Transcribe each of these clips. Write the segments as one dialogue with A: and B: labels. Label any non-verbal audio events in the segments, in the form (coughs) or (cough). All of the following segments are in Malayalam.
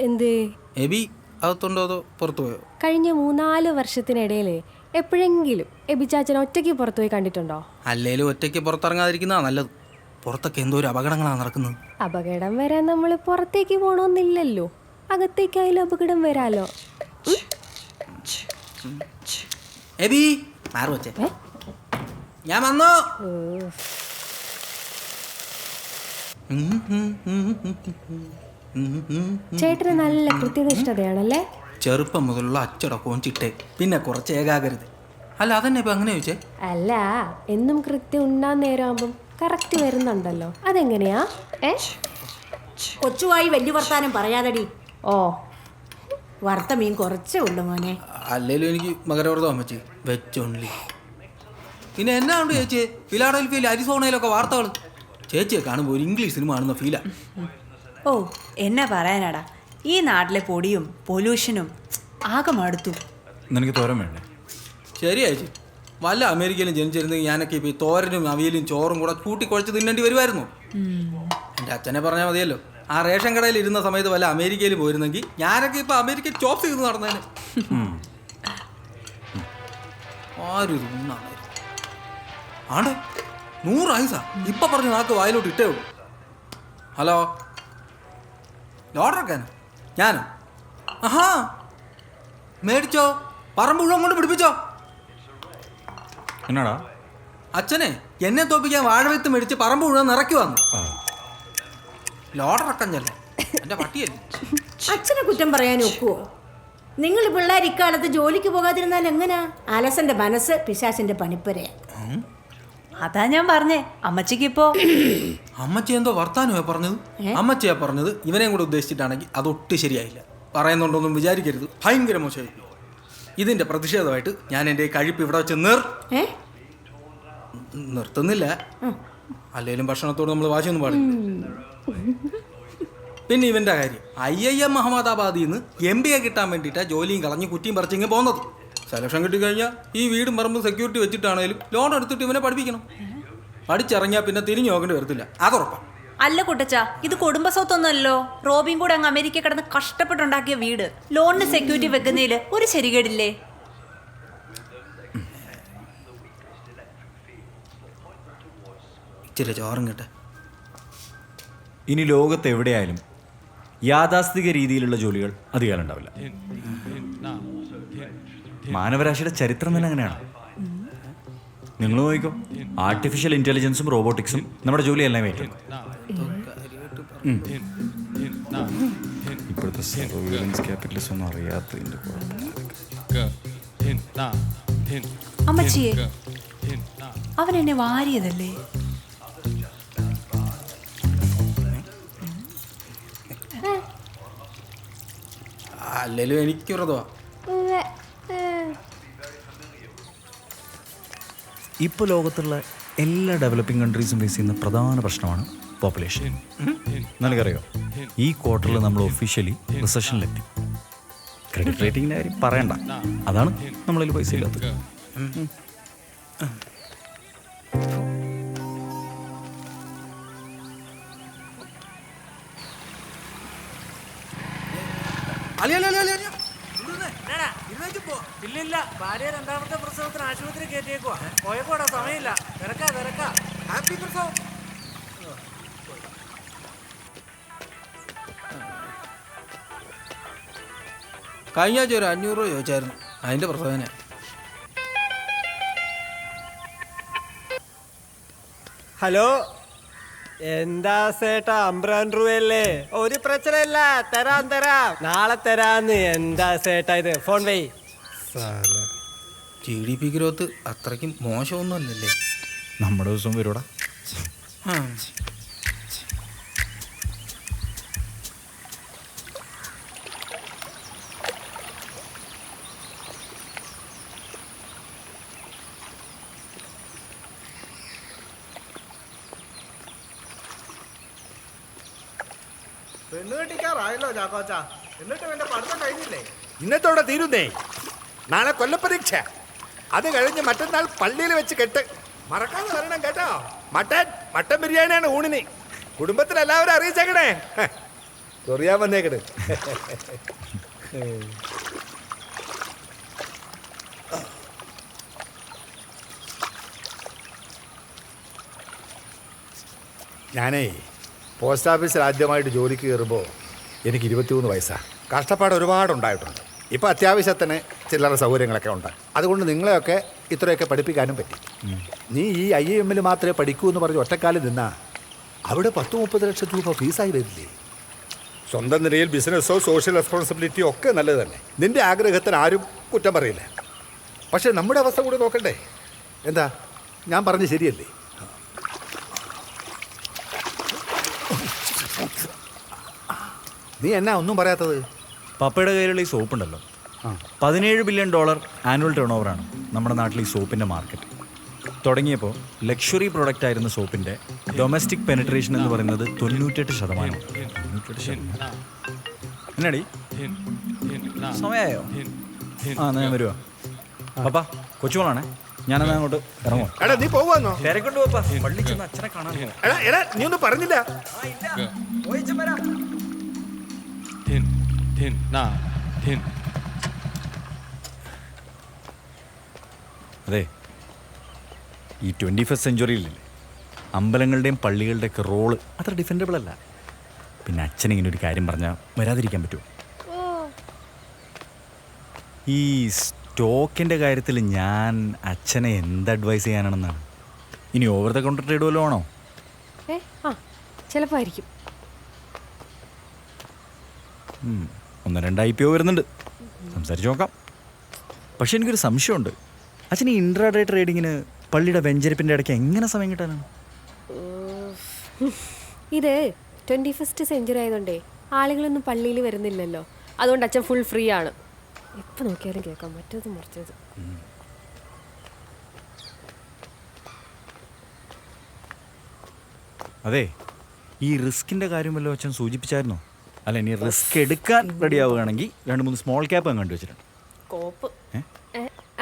A: എന്തേ?
B: എബി അകത്തുണ്ടോ അതോ പുറത്തു പോയോ?
A: കഴിഞ്ഞ മൂന്നാൽ വർഷത്തിനിടയിലെ എപ്പോഴെങ്കിലും എബി ചാച്ചൻ ഒറ്റയ്ക്ക് പുറത്തു പോയി കണ്ടിട്ടുണ്ടോ?
B: അല്ലേലും ഒറ്റയ്ക്ക് പുറത്തിറങ്ങാതിരിക്കുന്നതാ നല്ലത്. പുറത്തൊക്കെ എന്തോ ഒരു അപകടങ്ങളാണ് നടക്കുന്നത്.
A: അപകടം വരാൻ നമ്മൾ പുറത്തേക്ക് പോകണമെന്നില്ലല്ലോ അകത്തേക്കായാലും അപകടം വരാലോ.
B: എബി ഞാൻ വന്നു?
A: ചേട്ടന് നല്ല കൃത്യനിഷ്ഠതയാണല്ലേ
B: ചെറുപ്പം മുതലുള്ള അച്ചടക്കവും ചിട്ടേ പിന്നെ കുറച്ച് ഏകാഗ്രത. അല്ല അതന്നെ ഇപ്പൊ അങ്ങനെ ചോദിച്ചേ?
A: അല്ല എന്നും കൃത്യം ഉണ്ണാൻ നേരമാകുമ്പം കറക്റ്റ് വരുന്നുണ്ടല്ലോ. അതെങ്ങനെയാ? ഏ?
C: കൊച്ചുവായി വലിയ വർത്താനം പറയാതടി.
A: ഓ.
C: വറുത്ത മീൻ കുറച്ചേ ഉള്ളു മോനെ.
B: അല്ലേലും എനിക്ക് മകരവ്രതം അമ്മച്ചി വെച്ചോൺലി പിന്നെ എന്നാ ഉണ്ട് ചേച്ചി? ഫിലാഡൽഫിയയിൽ അരിസോണയിലൊക്കെ വാർത്തകൾ ചേച്ചിയെ കാണുമ്പോൾ ഒരു ഇംഗ്ലീഷ് സിനിമ ആണെന്ന ഫീലാ
D: ഓ എന്നാ പറയാനാടാ. ഈ നാട്ടിലെ പൊടിയും പൊല്യൂഷനും ആകെ മടുത്തു.
E: നിനക്ക് തോരൻ വേണ്ടേ?
B: ശരിയായി ചേച്ചി. വല്ല അമേരിക്കയിലും ജനിച്ചിരുന്നെങ്കിൽ ഞാനൊക്കെ ഇപ്പോൾ ഈ തോരനും അവിയലും ചോറും കൂടെ കൂട്ടി കുഴച്ച് തിന്നേണ്ടി വരുമായിരുന്നു. എന്റെ അച്ഛനെ പറഞ്ഞാൽ മതിയല്ലോ. ആ റേഷൻ കടയിൽ ഇരുന്ന സമയത്ത് വല്ല അമേരിക്കയിൽ പോയിരുന്നെങ്കിൽ ഞാനൊക്കെ ഇപ്പോൾ അമേരിക്ക ചോപ്പ് ചെയ്ത് നടന്നേനെ. ആരും ആണ്ടോ ആണ്? നൂറ് ആയുസാ ഇപ്പൊ പറഞ്ഞ നാക്ക് വായിലോട്ട് ഇട്ടേ ഉള്ളൂ. ഹലോ? ഓർഡറക്കാനോ ഞാനോ? ആഹാ. മേടിച്ചോ. പറമ്പ് മുഴുവൻ കൊണ്ട് പിടിപ്പിച്ചോ.
E: എന്നാടാ?
B: അച്ഛനെ എന്നെ തോപ്പിക്കാൻ വാഴവിത്ത് മേടിച്ച് പറമ്പ് മുഴുവൻ നിറക്കി വന്നു. ലോഡറക്കം ചെല്ലേ എന്റെ പട്ടിയല്ലേ?
C: അച്ഛനെ കുറ്റം പറയാൻ ഒക്കുവോ? നിങ്ങൾ പിള്ളേർ ഇക്കാലത്ത് ജോലിക്ക് പോകാതിരുന്നാൽ എങ്ങനാ? അലസന്റെ മനസ്സ് പിശാസിന്റെ പണിപ്പുരയാ.
D: അതാ ഞാൻ പറഞ്ഞേ അമ്മച്ചിക്ക് ഇപ്പോ (clears throat)
B: അമ്മച്ചി എന്തോ വർത്താനമാ പറഞ്ഞത്? അമ്മച്ചിയാ പറഞ്ഞത്? ഇവനെയും കൂടെ ഉദ്ദേശിച്ചിട്ടാണെങ്കിൽ അതൊട്ടും ശരിയായില്ല. പറയുന്നുണ്ടോന്നും വിചാരിക്കരുത്. ഭയങ്കര മോശമായി ഇതിന്റെ പ്രതിഷേധമായിട്ട് ഞാൻ എന്റെ കഴിപ്പ് ഇവിടെ വെച്ച് നിർ നിർത്തുന്നില്ല. അല്ലെങ്കിലും ഭക്ഷണത്തോട് നമ്മൾ വാശിയൊന്നും പാടില്ല. പിന്നെ ഇവന്റെ കാര്യം. ഐ ഐ എം അഹമ്മദാബാദിൽ നിന്ന് എം ബി എ കിട്ടാൻ വേണ്ടിയിട്ടാണ് ജോലിയും കളഞ്ഞ് കുറ്റിയും പറിച്ചിങ്ങ് പോകുന്നത്. സെലക്ഷൻ കിട്ടിക്കഴിഞ്ഞാൽ ഈ വീടും പറമ്പും സെക്യൂരിറ്റി വെച്ചിട്ടാണേലും ലോൺ എടുത്തിട്ട് ഇവനെ പഠിപ്പിക്കണം. പഠിച്ചിറങ്ങിയാൽ പിന്നെ തിരിഞ്ഞു നോക്കേണ്ടി വരത്തില്ല. അതുറപ്പാണ്
D: അല്ല കുട്ടച്ച ഇത് കുടുംബ സ്വത്തൊന്നുമല്ലോ റോബിൻ കൂടെ അങ്ങ് അമേരിക്ക കിടന്ന് കഷ്ടപ്പെട്ടുണ്ടാക്കിയ വീട്. ലോണിന് സെക്യൂരിറ്റി വെക്കുന്നതിൽ ഒരു ശരികേടില്ലേ
B: ഇച്ചിരി ചോറും കിട്ടെ.
E: ഇനി ലോകത്ത് എവിടെയായാലും യാഥാസ്ഥിക രീതിയിലുള്ള ജോലികൾ അധികാരം ഉണ്ടാവില്ല. മാനവരാശിയുടെ ചരിത്രം തന്നെ അങ്ങനെയാണ്. നിങ്ങൾ നോക്കിക്കോ ആർട്ടിഫിഷ്യൽ ഇന്റലിജൻസും റോബോട്ടിക്സും നമ്മുടെ ജോലി എല്ലാം ഉം. ഇപ്പോഴത്തെ സർവീലൻസ് ക്യാപിറ്റലിസം ഒന്നും അറിയാത്തതിന്റെ
D: അമ്മച്ചിയെ അവൻ എന്നെ വാരിയതല്ലേ?
B: അല്ലെങ്കിലും എനിക്ക് വ്രതമാണ്
A: ഉവ്വ്. ഏ.
E: ഇപ്പോൾ ലോകത്തുള്ള എല്ലാ ഡെവലപ്പിംഗ് കൺട്രീസും ഫേസ് ചെയ്യുന്ന പ്രധാന പ്രശ്നമാണ് പോപ്പുലേഷൻ നിനക്കറിയോ ഈ ക്വാർട്ടറിൽ നമ്മൾ ഒഫീഷ്യലി റിസഷനിലെത്തി ക്രെഡിറ്റ് റേറ്റിംഗിന്റെ കാര്യം പറയണ്ട. അതാണ് നമ്മളിൽ പൈസ ഇല്ലാത്തത്.
F: ഇല്ലില്ല ഭാര്യ രണ്ടാമത്തെ പ്രസവത്തിന് ആശുപത്രി കയറ്റിയേക്കുവാ. പോയപ്പോടാ സമയമില്ല. തിരക്കാ തിരക്കാ. ഹാപ്പി പ്രസവം.
B: കഴിഞ്ഞ ആഴ്ച ഒരു അഞ്ഞൂറ് രൂപ ചോദിച്ചായിരുന്നു. അതിന്റെ പ്രസവന.
F: ഹലോ? എന്താ സേട്ടാ അമ്പ്രാൻ രൂപയല്ലേ ഒരു പ്രശ്നമില്ല തരാൻ തരാം. നാളെ തരാന്ന്. എന്താ സേട്ടാ ഇത്? Phone Y.
B: G D P growth അത്രയ്ക്കും മോശമൊന്നും അല്ലല്ലേ?
E: നമ്മുടെ ദിവസം വരൂടാ
F: കെട്ടിക്കാറായല്ലോ ചാക്കോച്ച എന്നിട്ട് എന്റെ പഠിത്തം കഴിഞ്ഞില്ലേ?
G: ഇന്നത്തോടെ തീരുന്നേ. നാളെ കൊല്ലപ്പരീക്ഷ. അത് കഴിഞ്ഞ് മറ്റന്നാൾ പള്ളിയിൽ വെച്ച് കെട്ട്. മറക്കാതെ വരണം കേട്ടോ. മട്ടൻ മട്ടൻ ബിരിയാണിയാണ് ഊണിന്. കുടുംബത്തിൽ എല്ലാവരും അറിയിച്ചേക്കണേ. ചൊറിയാൻ വന്നേക്കണ്. ഞാനേ പോസ്റ്റ് ഓഫീസിൽ ആദ്യമായിട്ട് ജോലിക്ക് കയറുമ്പോൾ എനിക്ക് ഇരുപത്തിമൂന്ന് വയസ്സാണ് കഷ്ടപ്പാട് ഒരുപാട് ഉണ്ടായിട്ടുണ്ട്. ഇപ്പം അത്യാവശ്യത്തിന് ചില്ലറ സൗകര്യങ്ങളൊക്കെ ഉണ്ട്. അതുകൊണ്ട് നിങ്ങളെയൊക്കെ ഇത്രയൊക്കെ പഠിപ്പിക്കാനും പറ്റി. നീ ഈ ഐ എമ്മിൽ മാത്രമേ പഠിക്കൂ എന്ന് പറഞ്ഞ് ഒറ്റക്കാലിൽ നിന്നാ അവിടെ പത്ത് മുപ്പത് ലക്ഷം രൂപ ഫീസായി വരില്ലേ? സ്വന്തം നിലയിൽ ബിസിനസ്സോ സോഷ്യൽ റെസ്പോൺസിബിലിറ്റിയോ ഒക്കെ നല്ലത് തന്നെ നിന്റെ ആഗ്രഹത്തിന് ആരും കുറ്റം പറയില്ല. പക്ഷേ നമ്മുടെ അവസ്ഥ കൂടി നോക്കണ്ടേ? എന്താ? ഞാൻ പറഞ്ഞ് ശരിയല്ലേ? നീ എന്നാ ഒന്നും പറയാത്തത്?
E: പപ്പയുടെ കയ്യിലുള്ള ഈ സോപ്പ് ഉണ്ടല്ലോ. പതിനേഴ് ബില്യൺ ഡോളർ ആനുവൽ ടേൺ ഓവറാണ് നമ്മുടെ നാട്ടിൽ ഈ സോപ്പിന്റെ മാർക്കറ്റ് തുടങ്ങിയപ്പോൾ ലക്ഷറി പ്രൊഡക്റ്റ് ആയിരുന്ന സോപ്പിന്റെ ഡൊമസ്റ്റിക് പെനിട്രേഷൻ എന്ന് പറയുന്നത് തൊണ്ണൂറ്റെട്ട് ശതമാനം. എന്നാടി? സമയമായോ ആ ഞാൻ വരുവാ. പപ്പാ കൊച്ചുമോളാണേ. ഞാനെന്നാ അങ്ങോട്ട് ഇറങ്ങും
G: എടാ നീ പോവാന്നോ
E: തിരക്കൊണ്ട് പോപ്പാ പള്ളി ചെന്ന് അച്ഛനെ കാണാൻ
G: നീ ഒന്നും പറഞ്ഞില്ല.
H: Tin, na, tin.
E: അതെ. ഈ ട്വന്റി ഫസ്റ്റ് സെഞ്ച്വറിയിലില്ലേ അമ്പലങ്ങളുടെയും പള്ളികളുടെയൊക്കെ റോൾ അത്ര ഡിഫെൻഡബിൾ അല്ല. പിന്നെ അച്ഛൻ ഇങ്ങനെ ഒരു കാര്യം പറഞ്ഞാൽ വരാതിരിക്കാൻ പറ്റുമോ? ഈ സ്റ്റോക്കിന്റെ കാര്യത്തിൽ ഞാൻ അച്ഛനെ എന്ത് അഡ്വൈസ് ചെയ്യാനാണെന്നാണ്? ഇനി ഓവർ ദ കൗണ്ടർ ട്രേഡ് വല്ലതും ആണോ?
A: ഏ ആ ചിലപ്പോൾ ആയിരിക്കും.
E: ഉം, ഒന്ന് രണ്ട് ഐ പി ഒ വരുന്നുണ്ട്. സംസാരിച്ച് നോക്കാം. പക്ഷെ എനിക്കൊരു സംശയമുണ്ട്. അച്ഛൻ ഈ ഇൻട്രാഡേ ട്രേഡിങ്ങിന് പള്ളിയുടെ വെഞ്ചരിപ്പിന്റെ ഇടയ്ക്ക് എങ്ങനെ സമയം കിട്ടാനാണ്?
A: ഇത് ട്വന്റി ഫസ്റ്റ് സെഞ്ചുറി ആയതുകൊണ്ടേ ആളുകളൊന്നും പള്ളിയിൽ വരുന്നില്ലല്ലോ. അതുകൊണ്ട് അച്ഛൻ ഫുൾ ഫ്രീ ആണ്. എപ്പോൾ നോക്കിയാലും കേൾക്കാം. മറ്റേത് മറിച്ചത്.
E: അതെ ഈ റിസ്കിന്റെ കാര്യം വല്ലതും അച്ഛൻ സൂചിപ്പിച്ചായിരുന്നോ? അല്ല ഇനി റിസ്ക് എടുക്കാൻ റെഡി ആവുകയാണെങ്കിൽ രണ്ട് മൂന്ന് സ്മോൾ ക്യാപ്പ് ഞാൻ കണ്ടുവച്ചിട്ടുണ്ട്
A: കോപ്പ്.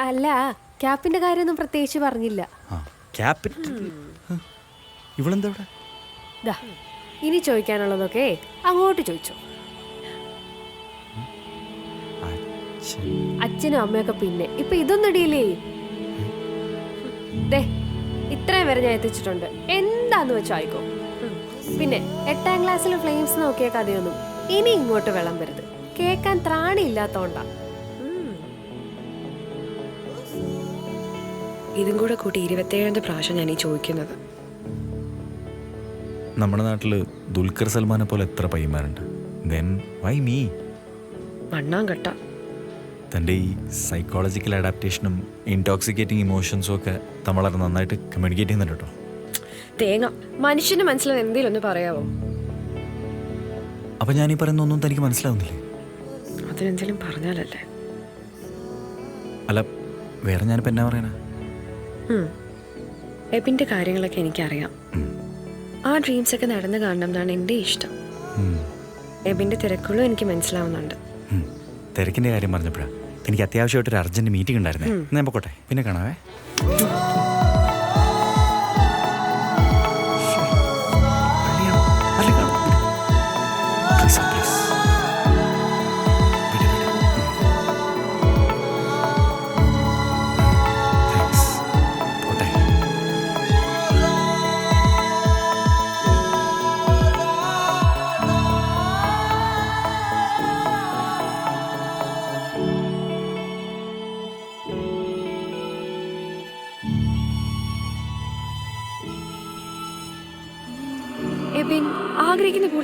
A: അല്ല ക്യാപ്പിന്റെ കാര്യമൊന്നും പ്രത്യേകിച്ച് പറഞ്ഞില്ല.
E: ആ ക്യാപിറ്റൽ ഇവളെന്താ ഇവിടെ?
A: ദാ ഇനി ചോദിക്കാനുള്ളതൊക്കെ അങ്ങോട്ട് ചോദിച്ചോ.
E: അച്ഛൻ.
A: അച്ഛനും അമ്മയൊക്കെ പിന്നെ. ഇപ്പൊ ഇതൊന്നും ഇടിയില്ലേ ദേ ഇത്രയും വരെ ഞാൻ എത്തിച്ചിട്ടുണ്ട്. എന്താന്ന് വെച്ചോ ആയിക്കോ. ഉം. പിന്നെ എട്ടാം ക്ലാസ്സിലെ ഫ്ലെയിംസ് നോക്കിയ കഥയൊന്നും. ഇനി ഇങ്ങോട്ട് വിളമ്പരുത്. കേൾക്കാൻ ത്രാണിയില്ലാത്തോണ്ടാ.
I: ഇതും കൂടെ കൂട്ടി ഇരുപത്തേഴാമത്തെ പ്രാവശ്യം ഞാൻ ഈ ചോദിക്കുന്നത്.
E: നമ്മുടെ നാട്ടിൽ ദുൽഖർ സൽമാനെ പോലെ എത്ര പയ്യന്മാരുണ്ട്? Then why me?
I: മണ്ണാങ്കട്ട
E: തന്റെ ഈ സൈക്കോളജിക്കൽ അഡാപ്റ്റേഷനും ഇൻടോക്സിക്കേറ്റിംഗ് ഇമോഷൻസും ഒക്കെ നമ്മളത് നന്നായിട്ട് കമ്മ്യൂണിക്കേറ്റ് ചെയ്യുന്നുണ്ട് കേട്ടോ.
I: തേങ്ങ. മനുഷ്യന്റെ മനസ്സിൽ എന്തെങ്കിലും ഒന്ന് പറയാവോ?
E: അപ്പം ഞാൻ ഈ പറയുന്ന ഒന്നും തനിക്ക് മനസ്സിലാവുന്നില്ലേ?
I: അതിനെന്തെങ്കിലും പറഞ്ഞാലല്ലേ?
E: അല്ല വേറെ ഞാനിപ്പോൾ എന്നാ പറയാനാ
I: ഉം. എബിന്റെ കാര്യങ്ങളൊക്കെ എനിക്കറിയാം. ആ ഡ്രീംസ് ഒക്കെ നടന്നു കാണണം എന്നാണ് എന്റെ ഇഷ്ടം. എബിന്റെ തിരക്കുകളും എനിക്ക് മനസ്സിലാവുന്നുണ്ട്.
E: തിരക്കിന്റെ തിരക്കിന്റെ കാര്യം പറഞ്ഞപ്പോഴാണ് എനിക്ക് അത്യാവശ്യമായിട്ടൊരു അർജന്റ് മീറ്റിംഗ് ഉണ്ടായിരുന്നേ. ഞാൻ പൊക്കോട്ടെ. പിന്നെ കാണാവേ.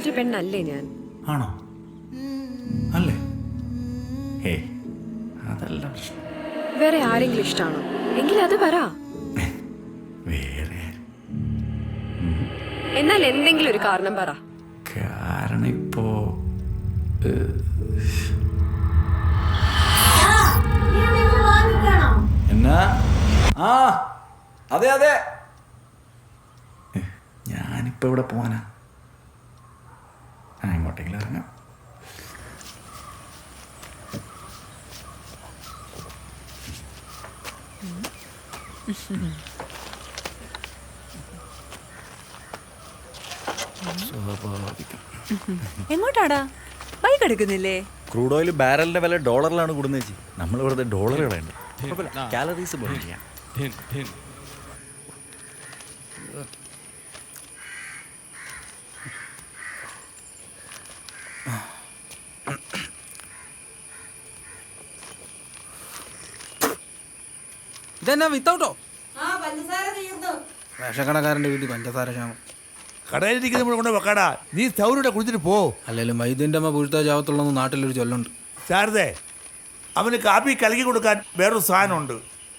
I: പോലത്തെ പെണ്ണല്ലേ ഞാൻ?
E: ആണോ? അല്ലേ? ഹേ അതല്ല പ്രശ്നം.
I: വേറെ ആരെങ്കിലും ഇഷ്ടമാണോ എങ്കിൽ അത് പറ.
E: വേറെ.
I: എന്നാൽ എന്തെങ്കിലും ഒരു കാരണം പറ.
E: കാരണം ഇപ്പോ എന്നാ? ആ അതെ അതെ. ഞാനിപ്പോ ഇവിടെ പോവാനാ ആ ഇങ്ങോട്ടെങ്കിലും ഇറങ്ങാം സ്വാഭാവികം
D: എങ്ങോട്ടാടാ ബൈക്ക് എടുക്കുന്നില്ലേ?
E: ക്രൂഡ് ഓയിൽ ബാരലിന്റെ വില ഡോളറിലാണ് കൂടുന്നത് ചേച്ചി. നമ്മൾ വെറുതെ ഡോളറുകളുണ്ട് കാലറീസ്.
B: ഇതെന്നാ വിത്തൗട്ടോ റേഷൻ കടക്കാരന്റെ വീട്ടിൽ പഞ്ചസാര ക്ഷാമം.
J: കടയിലിരിക്കുന്ന നമ്മൾ കൊണ്ട് വെക്കാടാ. നീ സൗരയുടെ കുടിച്ചിട്ട് പോ.
B: അല്ലെങ്കിലും വൈദ്യന്റെ അമ്മ പുഴുത്താ ചാവത്തുള്ളതെന്ന് നാട്ടിലൊരു ചൊല്ലുണ്ട്.
J: ശാരദേ അവന് കാപ്പി കലക്കി കൊടുക്കാൻ വേറൊരു സാധനമുണ്ട്.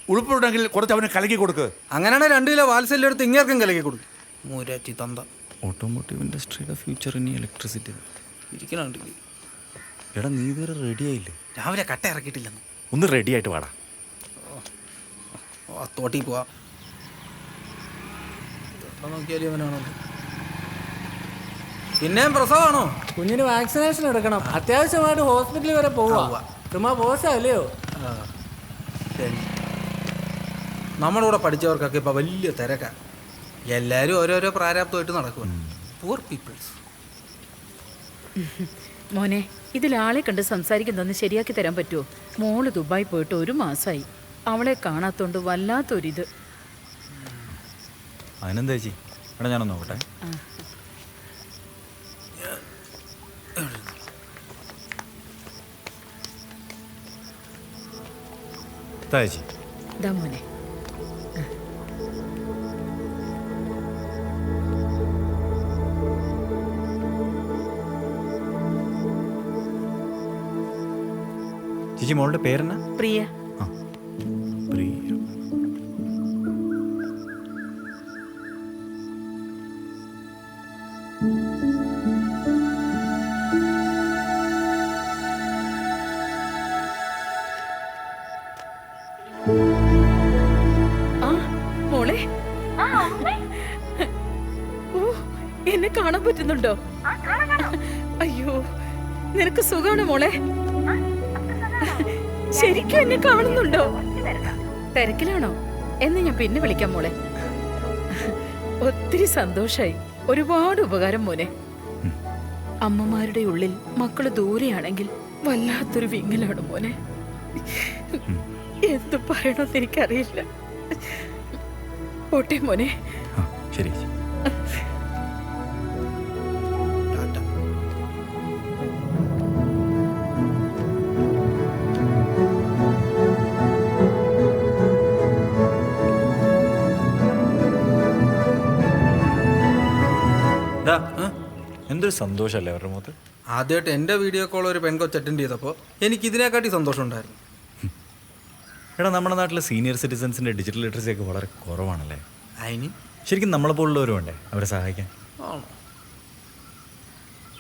J: ഉളുപ്പുണ്ടെങ്കിൽ കുറച്ച് അവന് കലക്കി കൊടുക്ക്.
B: അങ്ങനെയാണെങ്കിൽ രണ്ട് കിലോ വാത്സല്യം എടുത്ത് ഇങ്ങേർക്കും കലക്കി കൊടുക്കും. മൂരാറ്റി തന്ത.
E: ഓട്ടോമോട്ടീവ് ഇൻഡസ്ട്രിയുടെ ഫ്യൂച്ചർ ഇനി ഇലക്ട്രിസിറ്റി
B: ഇരിക്കണുണ്ട്.
E: എടാ നീ ഇതുവരെ റെഡി ആയില്ലേ?
B: രാവിലെ കട്ട ഇറക്കിയിട്ടില്ലെന്ന്.
E: ഒന്ന് റെഡി ആയിട്ട് വാടാ.
B: ഓ, തോട്ടി പോവാ. നോക്കിയാലും ഇവനാണല്ലോ പിന്നെയും പ്രസവാണോ?
F: കുഞ്ഞിന് വാക്സിനേഷൻ എടുക്കണം. അത്യാവശ്യമായിട്ട് ഹോസ്പിറ്റലിൽ വരെ പോവാ ചുമ്മാ
B: നമ്മുടെ കൂടെ പഠിച്ചവർക്കൊക്കെ ഇപ്പൊ വലിയ തിരക്കാ. എല്ലാരും ഓരോരോ പ്രാരാബ്ദമായിട്ട് നടക്കുക പൂർ പീപ്പിൾസ്
K: മോനെ ഇതിലാളെ കണ്ട് സംസാരിക്കുന്നൊന്ന് ശരിയാക്കി തരാൻ പറ്റുമോ മോൾ ദുബായി പോയിട്ട് ഒരു മാസമായി അവളെ കാണാത്തോണ്ട് വല്ലാത്തൊരിത്.
E: അതിനെന്താ ചേച്ചി? എടാ ഞാനൊന്ന് നോക്കട്ടെ. താ ചേച്ചി
K: ഇതാ മോനെ
E: ചേച്ചി മോളുടെ പേരെന്നാ?
K: പ്രിയ. എന്നെ കാണാൻ പറ്റുന്നുണ്ടോ? അയ്യോ നിനക്ക് സുഖമാണ് മോളെ? ശരിക്കും എന്നെ കാണുന്നുണ്ടോ? തിരക്കിലാണോ? എന്ന് ഞാൻ പിന്നെ വിളിക്കാം മോളെ. ഒത്തിരി സന്തോഷായി. ഒരുപാട് ഉപകാരം മോനെ. അമ്മമാരുടെ ഉള്ളിൽ മക്കൾ ദൂരെയാണെങ്കിൽ വല്ലാത്തൊരു വിങ്ങലാണ് മോനെ. എന്തു പറയണമെന്ന് എനിക്കറിയില്ല. പോട്ടെ മോനെ.
E: ശരി. എന്തൊരു സന്തോഷമല്ലേ അവരുടെ മുഖത്ത്?
B: ആദ്യമായിട്ട് എന്റെ വീഡിയോ കോൾ ഒരു പെൺകൊച്ച് അറ്റൻഡ് ചെയ്തപ്പോൾ എനിക്ക് ഇതിനെക്കാട്ടി സന്തോഷം ഉണ്ടായിരുന്നു.
E: എടാ നമ്മുടെ നാട്ടിലെ സീനിയർ സിറ്റിസൻസിന്റെ ഡിജിറ്റൽ ലിറ്ററസി ഒക്കെ വളരെ കുറവാണല്ലേ?
B: അതിന്?
E: ശരിക്കും നമ്മളെ പോലുള്ളവരും ഉണ്ടേ അവരെ സഹായിക്കാൻ?
B: ആണോ?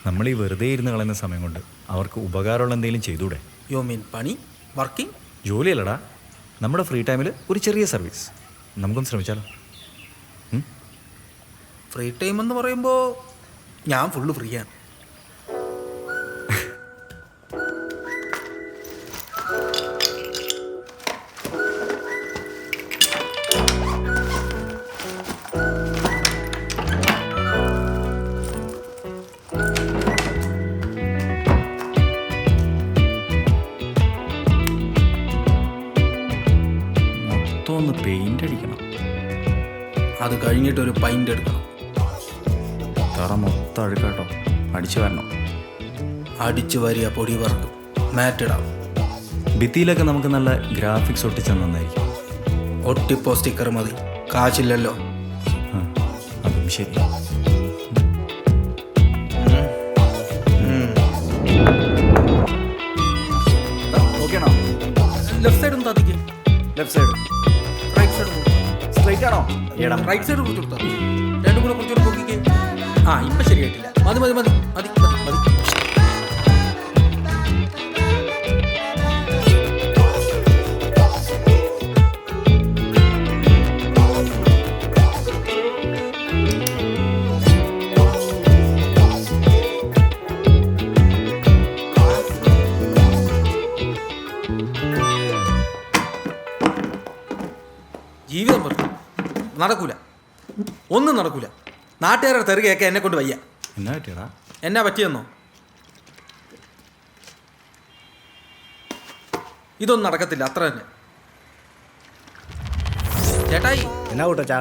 E: നമ്മൾ ഈ വെറുതെ ഇരുന്ന് കളയുന്ന സമയം കൊണ്ട് അവർക്ക് ഉപകാരമുള്ള എന്തെങ്കിലും ചെയ്തൂടെ?
B: യു മീൻ പണി? വർക്കിംഗ്
E: ജോലിയല്ലടാ. നമ്മുടെ ഫ്രീ ടൈമിൽ ഒരു ചെറിയ സർവീസ് നമുക്കൊന്ന് ശ്രമിച്ചാലോ?
B: ഫ്രീ ടൈം എന്ന് പറയുമ്പോൾ ഞാൻ ഫുള്ള് ഫ്രീ ആണ്.
E: മൊത്തം ഒന്ന് പെയിന്റ് അടിക്കണം.
B: അത് കഴിഞ്ഞിട്ട് ഒരു പൈന്റ് എടുക്കണം.
E: മൊത്തം അഴുക്കാട്ടോ അടിച്ചു വരണം.
B: അടിച്ചു വരിക പൊടി പറക്കും. മാറ്റിടാം.
E: ഭിത്തിയിലൊക്കെ നമുക്ക് നല്ല ഗ്രാഫിക്സ് ഒട്ടിച്ചു നന്നായിരിക്കും.
B: ഒട്ടിപ്പോ സ്റ്റിക്കർ മതി. കാശില്ലല്ലോ.
E: ആ, അതും ശരി. ഓക്കെയാണോ?
B: ലെഫ്റ്റ് സൈഡ് ഒന്ന് താത്തിക്ക്.
E: Left side.
B: Right side
E: straight ആണോ? എടാ.
B: റൈറ്റ് സൈഡ് കൊടുത്തു കൊടുത്താൽ രണ്ടും കൂടെ കുറച്ചുകൂടെ പൊക്കിക്ക്. ആ ഇപ്പൊ ശരിയായിട്ടില്ല. മതി മതി മതി മതി മതി ജീവിതം പറഞ്ഞു നടക്കൂല. ഒന്നും നടക്കൂല. നാട്ടുകാരുടെ തെറുകയൊക്കെ എന്നെ കൊണ്ട് വയ്യ.
E: എന്നാ പറ്റിയടാ?
B: എന്നാ പറ്റിയെന്നോ? ഇതൊന്നും നടക്കത്തില്ല അത്ര തന്നെ. ചേട്ടായി
F: എന്നാ കൂട്ടച്ചാ?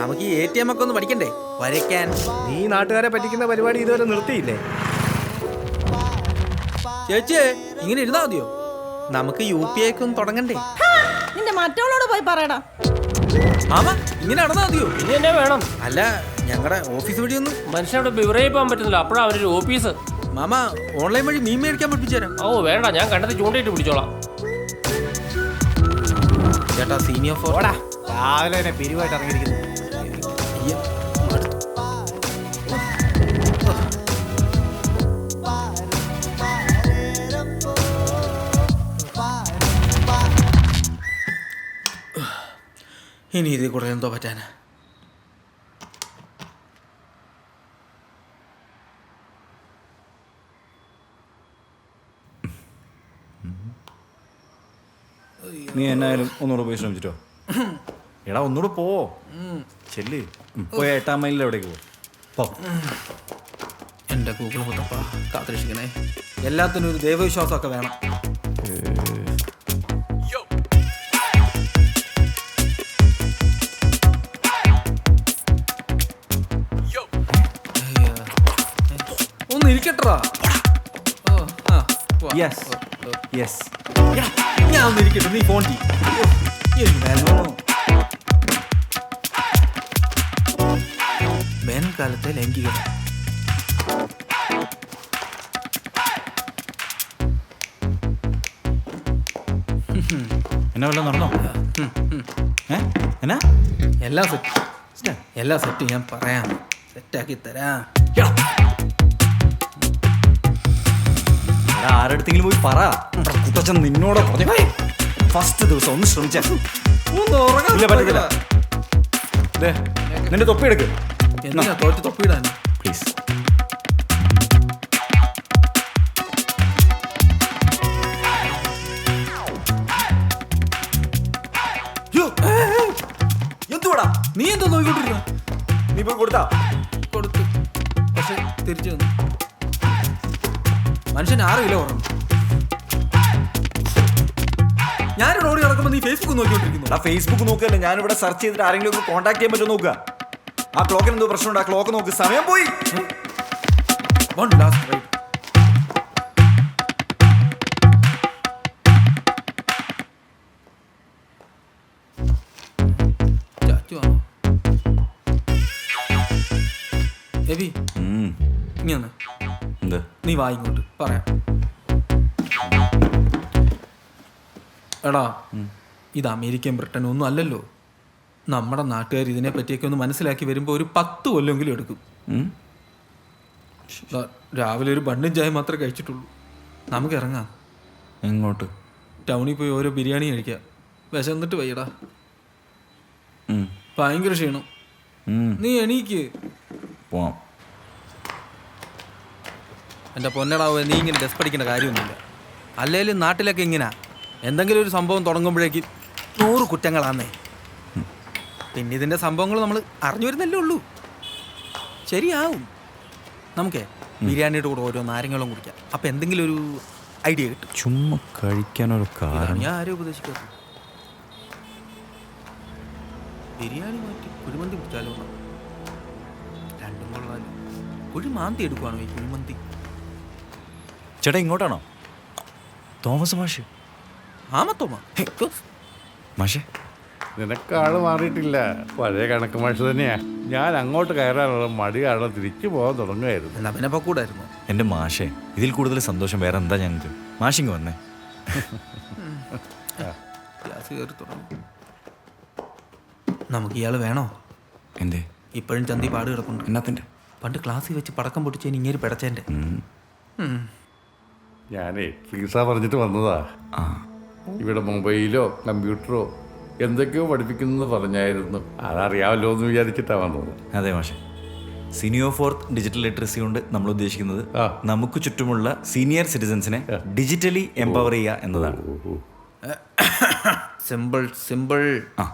B: നമുക്ക് ഈ എ ടി എം ഒക്കെ ഒന്ന് പഠിക്കണ്ടേ? വരയ്ക്കാൻ.
F: നീ നാട്ടുകാരെ പറ്റിക്കുന്ന പരിപാടി ഇതുവരെ നിർത്തിയില്ലേ?
B: ചേച്ചിയെ ഇങ്ങനെ ഇരുന്നാ മതിയോ? നമുക്ക് യു പി ഐക്ക് ഒന്ന് തുടങ്ങണ്ടേ?
C: നിന്റെ മറ്റവളോട് പോയി പറയടാ.
B: ആമാ ഇങ്ങനെ നടന്നാ മതിയോ?
L: ഇനി എന്നെ വേണം.
B: അല്ല ഞങ്ങളുടെ ഓഫീസ് വഴി ഒന്ന്
L: മനുഷ്യനോട് വിവരയിൽ പോകാൻ പറ്റുന്നില്ല. അപ്പോഴാ അവരൊരു ഓഫീസ്.
B: മാമ ഓൺലൈൻ വഴി മീൻ മേടിക്കാൻ പഠിപ്പിച്ചുതരാം
L: ഓ വേണ്ട. ഞാൻ കണ്ടത് ചൂണ്ടയിട്ട് പിടിച്ചോളാം.
B: ചേട്ടാ സീനിയർ ഫോർ
F: രാവിലെ തന്നെ പിരിവായിട്ട് ഇറങ്ങിയിരിക്കുന്നു.
B: ഇനി ഇതിൽ കൂടെ എന്തോ പറ്റാനാ.
E: നീ എന്നായാലും ഒന്നുകൂടെ പോയി ശ്രമിച്ചിട്ടോ എടാ ഒന്നുകൂടെ പോ. ചെല്ല്. പോയി എട്ടാം മൈലിൽ എവിടേക്ക് പോ. എന്റെ
B: എന്റെ ഗൂഗിൾ മുത്തപ്പ കാത്തിരക്ഷിക്കണേ എല്ലാത്തിനും ഒരു ദൈവവിശ്വാസമൊക്കെ വേണം. ഒന്ന് ഇരിക്കട്ടാ
E: യെസ്. യെസ്
B: ഞാൻ നീ ഫോൺ ചെയ്യും. വേനൽക്കാലത്തെ ലൈംഗികത.
E: എന്നാ വല്ലതും നടന്നോ? ഏ? എന്നാ?
B: എല്ലാം സെറ്റ് എല്ലാം സെറ്റ് ഞാൻ പറയാം. സെറ്റാക്കി തരാം.
E: എടാ ആരടുത്തെങ്കിലും പോയി പറ. കുട്ടച്ചൻ നിന്നോട് പറഞ്ഞു. ഫസ്റ്റ് ദിവസം ഒന്ന് ശ്രമിച്ചില്ല പറ്റത്തില്ല. ദേ, നിന്റെ തൊപ്പി എടുക്ക്.
B: എന്തിനാ തോറ്റ് തൊപ്പിയിടാൻ.
E: പ്ലീസ് എന്തുവാടാ?
B: നീ എന്താ നോക്കിക്കൊണ്ടിരുന്ന
E: നീ പോയി കൊടുത്താ?
B: കൊടുത്തു. പക്ഷെ തിരിച്ചു വന്നു. മനുഷ്യൻ ആറ് കിലോ ഉറങ്ങും ഞാനിവിടെ റോഡ് നടക്കുമ്പോൾ നീ ഫേസ്ബുക്ക് നോക്കിക്കൊണ്ടിരിക്കുന്നു.
E: ആ ഫേസ്ബുക്ക് നോക്കല്ലേ ഞാനിവിടെ സെർച്ച് ചെയ്തിട്ട് ആരെങ്കിലും ഒക്കെ കോൺടാക്ട് ചെയ്യാൻ പറ്റുമോ നോക്കുക. ആ ക്ലോക്കിന് എന്തോ പ്രശ്നമുണ്ട് ആ ക്ലോക്ക് നോക്ക്. സമയം പോയി.
B: വൺ ലാസ്റ്റ് എബി. നീ വായിക്കോട്ട് പറയാം. എടാ ഇത് അമേരിക്കയും ബ്രിട്ടനും ഒന്നും അല്ലല്ലോ. നമ്മുടെ നാട്ടുകാർ ഇതിനെ പറ്റിയൊക്കെ ഒന്ന് മനസ്സിലാക്കി വരുമ്പോൾ ഒരു പത്ത് കൊല്ലമെങ്കിലും എടുക്കും. ദാ, രാവിലെ ഒരു ബണ്ണും ചായ മാത്രമേ കഴിച്ചിട്ടുള്ളൂ. നമുക്ക് ഇറങ്ങാം.
E: എങ്ങോട്ട്?
B: ടൗണിൽ പോയി ഓരോ ബിരിയാണി കഴിക്കാം. വിശന്നിട്ട് വയ്യടാ.
E: ഉം.
B: ഭയങ്കര ക്ഷീണം.
E: ഉം.
B: നീ എണീക്ക്.
E: പോവാം.
B: എന്റെ പൊന്നടാവ് നീ ഇങ്ങനെ ഡെസ് പഠിക്കേണ്ട കാര്യമൊന്നുമില്ല. അല്ലേലും നാട്ടിലൊക്കെ ഇങ്ങനെ. എന്തെങ്കിലും ഒരു സംഭവം തുടങ്ങുമ്പോഴേക്ക് നൂറ് കുറ്റങ്ങളാന്നേ. പിന്നെ ഇതിന്റെ സംഭവങ്ങൾ നമ്മൾ അറിഞ്ഞു വരുന്നല്ലേ ഉള്ളൂ. ശരിയാവും. നമുക്കേ ബിരിയാണിയുടെ കൂടെ ഓരോ നാരങ്ങളും കുടിക്കാം. അപ്പം എന്തെങ്കിലും ഒരു ഐഡിയ കിട്ടും.
E: ചുമ്മാ കഴിക്കാനൊരു
B: ഒരു
E: കാരണം.
B: ഞാൻ ആരും ഉപദേശിക്കാത്ത ബിരിയാണി മാറ്റി കുഴിമന്തി കുടിച്ചാലോ? രണ്ടും കൊള്ളാലോ. കുഴിമാന്തി എടുക്കുവാണോ ഈ കുഴിമന്തി?
E: ചേട്ടാ ഇങ്ങോട്ടാണോ? തോമസ് മാഷ്.
B: ആമത്തോമാ.
E: മാഷേ.
J: നിനക്കാൾ മാറിയിട്ടില്ല. പഴയ കണക്ക് മാഷ് തന്നെയാ. ഞാൻ അങ്ങോട്ട് കയറാനുള്ള മടി കാരണം തിരിച്ചു പോകാൻ തുടങ്ങുമായിരുന്നു
B: എന്നാ പിന്നെ പൊക്കൂടായിരുന്നു.
E: എന്റെ മാഷേ ഇതിൽ കൂടുതൽ സന്തോഷം വേറെ എന്താ ഞങ്ങൾക്ക് മാഷിങ് വന്നേ.
B: ഗ്യാസ് കയറി തുടങ്ങി നമുക്ക് ഇയാൾ വേണോ?
E: എന്തേ?
B: ഇപ്പോഴും ചന്തി പാട് കിടപ്പുണ്ട്.
E: എന്നാത്തിന്റെ?
B: പണ്ട് ക്ലാസ്സിൽ വെച്ച് പടക്കം പൊട്ടിച്ചതിന് ഇങ്ങനെ പിടച്ചേന്റെ.
J: ഞാനേ പറഞ്ഞിട്ട് വന്നതാ.
E: ആ.
J: ഇവിടെ മൊബൈലോ കമ്പ്യൂട്ടറോ എന്തൊക്കെയോ പഠിപ്പിക്കുന്നു പറഞ്ഞായിരുന്നു. അതറിയാമല്ലോ എന്ന് വിചാരിച്ചിട്ടാണ് വന്നത്
E: അതെ മാഷെ. സിനിയോ ഫോർത്ത് ഡിജിറ്റൽ ലിറ്ററസി കൊണ്ട് നമ്മൾ ഉദ്ദേശിക്കുന്നത്
J: ആ.
E: നമുക്ക് ചുറ്റുമുള്ള സീനിയർ സിറ്റിസൻസിനെ ഡിജിറ്റലി എംപവർ ചെയ്യുക എന്നതാണ്.
B: സിമ്പിൾ സിമ്പിൾ (coughs)
E: ആ.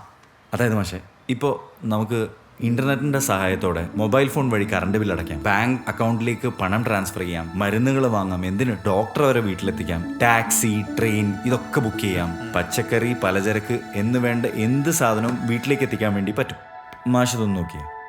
E: അതായത് മാഷെ ഇപ്പോൾ നമുക്ക് ഇന്റർനെറ്റിന്റെ സഹായത്തോടെ മൊബൈൽ ഫോൺ വഴി കറണ്ട് ബിൽ അടയ്ക്കാം. ബാങ്ക് അക്കൗണ്ടിലേക്ക് പണം ട്രാൻസ്ഫർ ചെയ്യാം. മരുന്നുകൾ വാങ്ങാം. എന്തിന് ഡോക്ടർ വരെ വീട്ടിലെത്തിക്കാം. ടാക്സി ട്രെയിൻ ഇതൊക്കെ ബുക്ക് ചെയ്യാം. പച്ചക്കറി പലചരക്ക് എന്ന് വേണ്ട എന്ത് സാധനവും വീട്ടിലേക്ക് എത്തിക്കാൻ വേണ്ടി പറ്റും. മാഷിതൊന്ന് നോക്കിയേ.